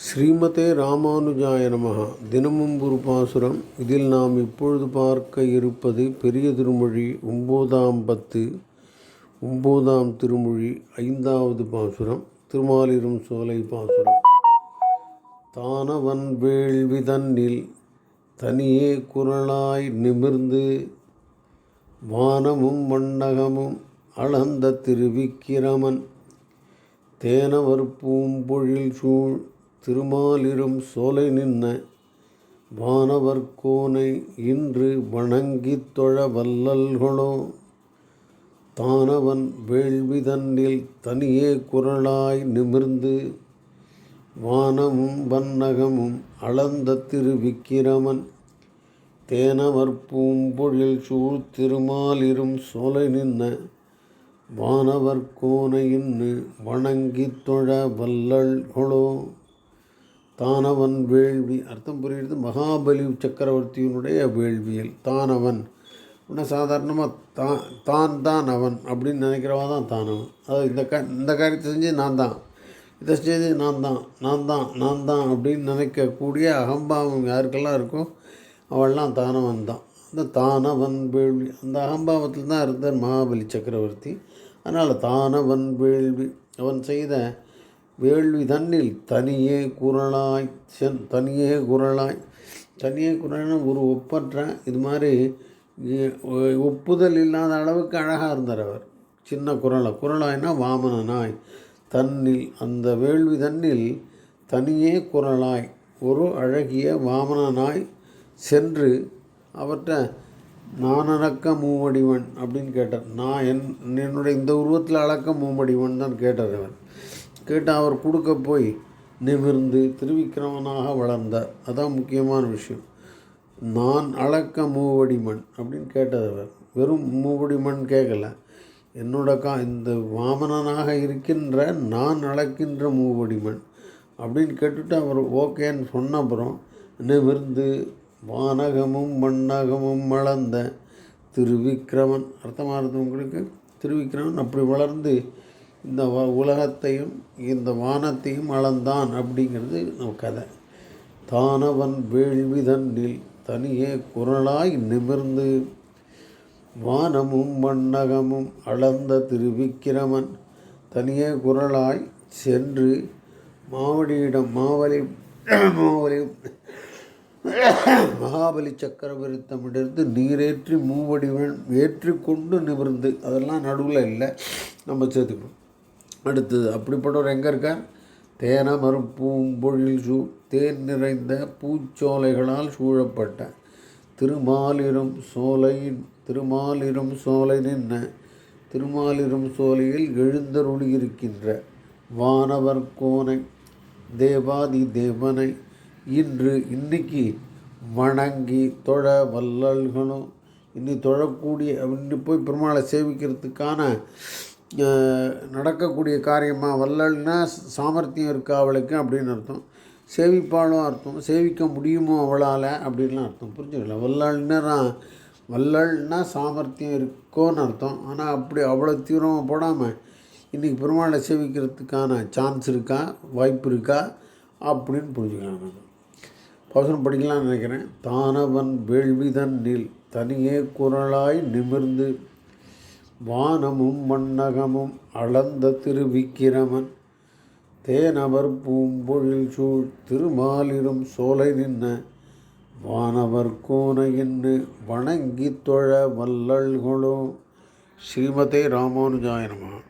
ஸ்ரீமதே ராமானுஜாய நமகா தினமும் ஒரு பாசுரம் இதில் நாம் இப்பொழுது பார்க்க இருப்பது பெரிய திருமொழி ஒம்போதாம் பத்து ஒம்போதாம் திருமொழி ஐந்தாவது பாசுரம் திருமாலிரும் சோலை பாசுரம். தானவன் வேள்வி தன்னில் தனியே குரலாய் நிமிர்ந்து வானமும் மண்டகமும் அளந்த திருவிக்கிரமன். தேனவர் பூம்பொழில் சூழ் திருமாலிரும் சோலை நின்ன வானவர் கோனை இன்று வணங்கித் தொழ வல்லல்களோ தானவன் வேள்வி தன்னில் தனியே குரலாய் நிமிர்ந்து வானமும் வன்னகமும் அளந்த திருவிக்கிரமன். தேனவர் பூம்பொழில் சூழ் திருமாலிரும் சோலை நின்ன வானவர் கோனையின்னு வணங்கித் தொழ வல்லல்களோ தானவன் வேள்வி. அர்த்தம் புரியுது மகாபலி சக்கரவர்த்தியினுடைய வேள்வியல் தானவன். அப்படின்னா சாதாரணமாக தான் தான் தான் அவன் அப்படின்னு நினைக்கிறவா தான் தானவன். அதாவது இந்த க இந்த காரியத்தை செஞ்சு நான் தான். இதை செஞ்சு நான் தான் நான் தான் நான் தான் அப்படின்னு நினைக்கக்கூடிய அகம்பாவம் யாருக்கெல்லாம் இருக்கோ அவள்லாம் தானவன் தான். அந்த தானவன் வேள்வி அந்த அகம்பாவத்தில் தான் இருந்தார் மகாபலி சக்கரவர்த்தி. அதனால் தானவன் வேள்வி அவன் செய்த வேள்வி தன்னில் தனியே குரலாய் சென் தனியே குரலாய் தனியே குரல்னா ஒரு ஒப்பற்ற இது மாதிரி ஒப்புதல் இல்லாத அளவுக்கு அழகாக இருந்தார் அவர். சின்ன குரலை குரலாய்னா வாமன நாய் தன்னில் அந்த வேள்வி தன்னில் தனியே குரலாய் ஒரு அழகிய வாமன நாய் சென்று அவர்கிட்ட நான் அளக்க மூவடிவன் அப்படின்னு கேட்டார். நான் என் என்னுடைய இந்த உருவத்தில் அளக்க மூவடிவன் தான் கேட்டார் அவர். கேட்டால் அவர் கொடுக்க போய் நிமிர்ந்து திருவிக்கிரமனாக வளர்ந்தார் அதான் முக்கியமான விஷயம். நான் அளக்க மூவடி மண் அப்படின்னு கேட்டது அவர். வெறும் மூவடி மண் கேட்கல. என்னோட கா இந்த வாமனனாக இருக்கின்ற நான் அளக்கின்ற மூவடி மண் அப்படின்னு கேட்டுட்டு அவர் ஓகேன்னு சொன்ன அப்புறம் நிமிர்ந்து வானகமும் மண்ணகமும் வளர்ந்த திருவிக்கிரமன் அர்த்தமாகிறது உங்களுக்கு? திருவிக்கிரமன் அப்படி வளர்ந்து இந்த வ- உலகத்தையும் இந்த வானத்தையும் அளந்தான் அப்படிங்கிறது நம்ம கதை. தானவன் வேள்விதன்னில் தனியே குரலாய் நிமிர்ந்து வானமும் மண்ணகமும் அளந்த திருவிக்கிரமன் தனியே குரலாய் சென்று மாவடியிடம் மாவலி மாவலி மகாபலி சக்கரவர்த்தமிடத்து நீரேற்றி மூவடிவன் ஏற்றிக்கொண்டு நிமிர்ந்து. அதெல்லாம் நடுவில் இல்லை. நம்ம சேர்த்துக்கணும். அடுத்தது அப்படிப்பட்டவர் எங்கே இருக்கார்? தேனமரும் பூம்பொழில் சூ தேன் நிறைந்த பூச்சோலைகளால் சூழப்பட்ட. திருமாலிரும் சோலையின் திருமாலிரும் சோலை நின்ன. திருமாலிரும் சோலையில் எழுந்தருளியிருக்கின்ற வானவர் கோனை தேவாதி தேவனை இன்று இன்னைக்கு வணங்கி தொழ வல்லல்களும் இன்னி தொழக்கூடிய இன்னி போய் பெருமாளை சேவிக்கிறதுக்கான நடக்கக்கூடிய காரியமாக வல்லல்னா சாமர்த்தியம் இருக்கா அவளுக்கு அப்படின்னு அர்த்தம். சேவிப்பாளும் அர்த்தம். சேவிக்க முடியுமோ அவளால் அப்படின்லாம் அர்த்தம். புரிஞ்சுக்கல? வல்லாள்னா நான் வல்லல்னா சாமர்த்தியம் இருக்கோன்னு அர்த்தம். ஆனால் அப்படி அவ்வளோ தீவிரமாக போடாமல் இன்றைக்கி பெருமாளை சேவிக்கிறதுக்கான சான்ஸ் இருக்கா? வாய்ப்பு இருக்கா? அப்படின்னு புரிஞ்சுக்கலாம் நம்ம. பசனம் படிக்கலாம்னு நினைக்கிறேன். தானவன் வேள்விதன் நில் தனியே குரலாய் நிமிர்ந்து வானமும் மண்ணகமும் அளந்த திருவிக்கிரமன். தேனவர் பூம்பொழில் சூழ் திருமாலிரும் சோலை நின்ன. வானவர் கோனையின்னு வணங்கித் தொழ வல்லல்களோ. ஸ்ரீமதே ராமானுஜாயனமா